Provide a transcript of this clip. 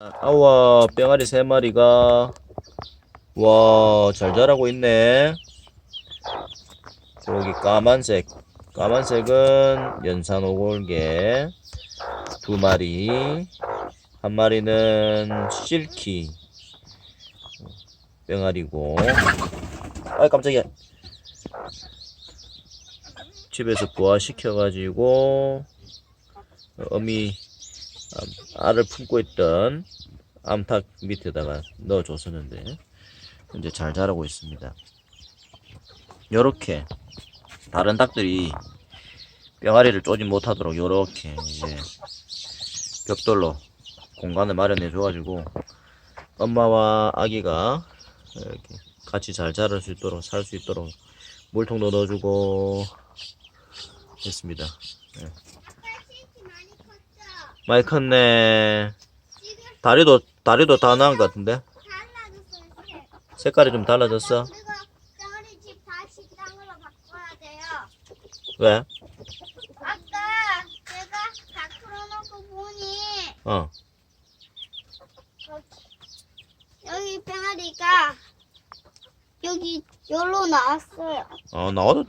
아와 병아리 세 마리가. 와 잘 자라고 있네. 여기 까만색 까만색은 연산 오골개. 두 마리. 한 마리는 실키. 병아리고. 아 깜짝이야. 집에서 부화시켜 가지고 어미 암- 알을 품고 있던 암탉 밑에다가 넣어줬었는데 이제 잘 자라고 있습니다. 요렇게 다른 닭들이 병아리를 쪼지 못하도록 요렇게 이제 벽돌로 공간을 마련해 줘가지고 엄마와 아기가 이렇게 같이 잘 자랄 수 있도록 살 수 있도록 물통도 넣어주고 했습니다. 예. 많이 컸네. 다리도 다리도 다 나은 것 같은데. 색깔이 좀 달라졌어. 저희 집 다시 땅으로 바꿔야 돼요. 왜? 아까 제가 다 풀어놓고 보니 어. 여기 병아리가 여기 여기로 나왔어요. 어 나와도